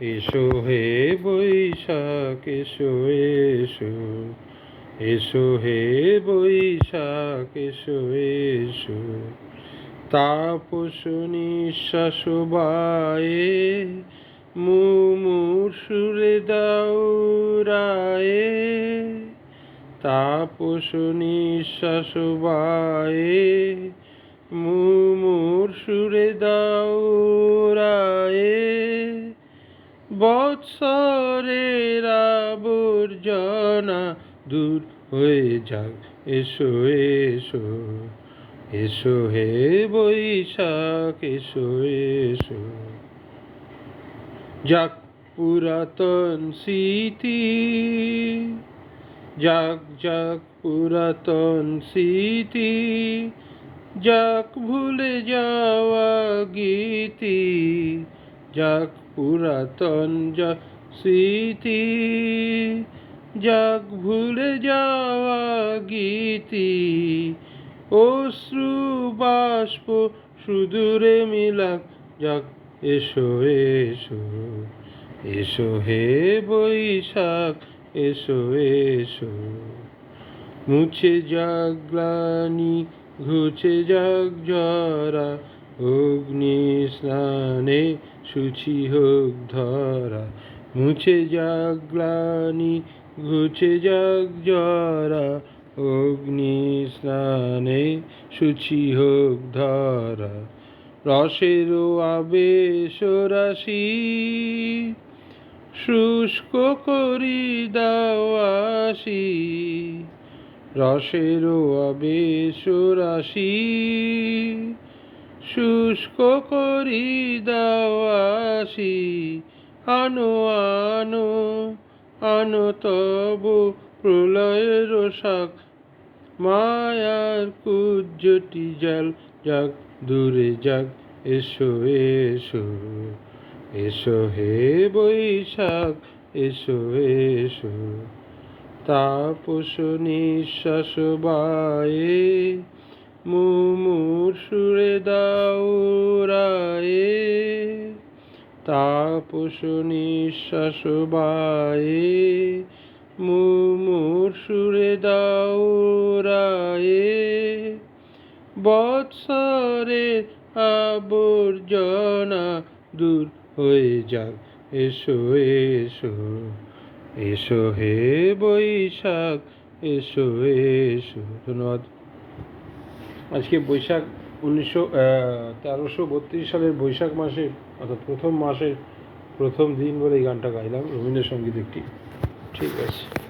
এসো হে বৈশাখ, এসো এসো। এসো হে বৈশাখ, এসো এসো। তাপস নিঃশ্বাস বায়ে, মুমুর সুরে দাও রায়ে। তাপস নিঃশ্বাস বায়ে, মুমুর সুরে দাও রায়ে। বৎসরের আবর্জনা দূর হয়ে যাক এসো এসো এসো হে বৈশাখ, এসো এসো। যাক পুরাতন স্মৃতি, যাক যাক পুরাতন স্মৃতি, যাক ভুলে যাওয়া গীতি, যাক পুরাতন স্মৃতি যাক ভুলে যাওয়া গীতি। অশ্রু, বাষ্প, সুদূরে মিলাক। যাক, এসো এসো এসো হে বৈশাখ, এসো এসো। মুছে যাক গ্লানি ঘুছে যাক জরা, অগ্নি স্নানে সুচি হোক ধরা, মুছে যাক গ্লানি ঘুচে যাক জরা, অগ্নি স্নানে সুচি হোক ধরা, রসের আবেশ রাশি, শুষ্ক করি দাওয়াসি রসের আবেশ রাশি শুষ্ক করি দাওয়াসি আনো আনো আনো তব প্রলয়ের শাক। মায়ার কুজ্জটি জাল, যাক, দূরে যাক, এসো এসো এসো হে বৈশাখ, এসো এসো। তাপস নিঃশ্বাস বায়ে মুমুর সুরে দাও রায়ে, তাপস নিঃশ্বাস বায়ে। মুমুর সুরে দাও রায়ে বৎসরের আবর্জনা দূর হয়ে যাক এসো এসো এসো হে বৈশাখ, এসো এসো, ধন্যবাদ। আজকে বৈশাখ উনিশশো তেরোশো বত্রিশ সালের বৈশাখ মাসে, অর্থাৎ প্রথম মাসের প্রথম দিন বলে এই গানটা গাইলাম রবীন্দ্রসঙ্গীত একটি। ঠিক আছে।